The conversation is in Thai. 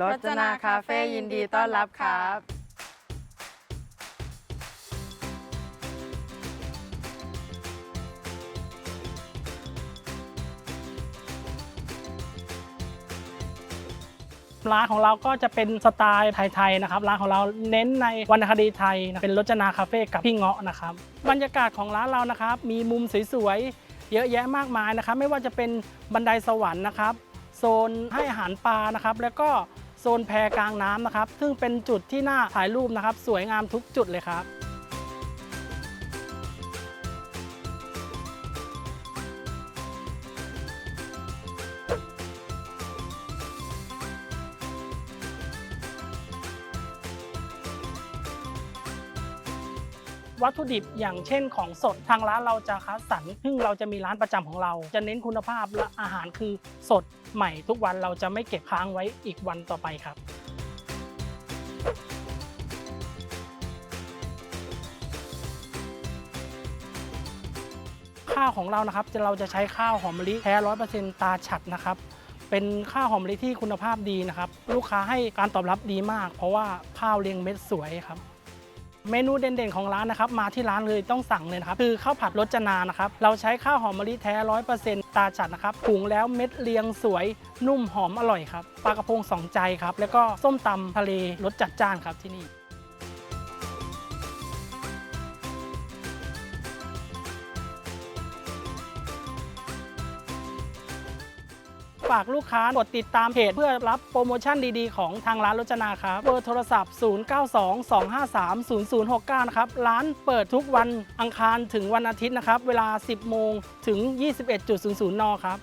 รจนาคาเฟ่ยินดีต้อนรับครับ ร้านของเราก็จะเป็นสไตล์ไทยๆนะครับ ร้านของเราเน้นในวรรณคดีไทยนะเป็นรจนาคาเฟ่กับพี่เงาะนะครับ บรรยากาศของร้านเรานะครับ มีมุมสวยๆ เยอะแยะมากมายนะครับ ไม่ว่าจะเป็นบันไดสวรรค์นะครับ โซนให้อาหารปลานะครับ แล้วก็ โซนแพกลางน้ำนะครับ ซึ่งเป็นจุดที่น่าถ่ายรูปนะครับ สวยงามทุกจุดเลยครับ วัตถุดิบอย่างเช่นของสดทางร้านเราจะคัดสรรซึ่งเราจะมีร้านประจำของเรา จะเน้นคุณภาพและอาหารคือสดใหม่ทุกวันเราจะไม่เก็บค้างไว้อีกวันต่อไปครับข้าวของเรานะครับจะเราจะใช้ข้าวหอมมะลิแท้ร้อยเปอร์เซ็นต์ตาฉัดนะครับ เป็นข้าวหอมมะลิที่คุณภาพดีนะครับ ลูกค้าให้การตอบรับดีมาก เพราะว่าข้าวเรียงเม็ดสวยครับ เมนูเด่นๆของร้านนะครับมาที่ร้านเลยต้องสั่งเลยนะครับคือข้าวผัดรสจนานะครับเราใช้ข้าวหอมมะลิแท้ร้อยเปอร์เซ็นต์ตาฉัดนะครับหุงแล้วเม็ดเรียงสวยนุ่มหอมอร่อยครับปลากระพงสองใจครับแล้วก็ส้มตำทะเลรสจัดจ้านครับที่นี่ ฝากลูกค้ากดติดตามเพจเพื่อรับโปรโมชั่นดีๆ ของทางร้านรจนาครับเบอร์โทรศัพท์ 0922530069 นะครับ ร้านเปิดทุกวันอังคารถึงวันอาทิตย์นะครับ เวลา 10 โมงถึง 21.00 น ครับ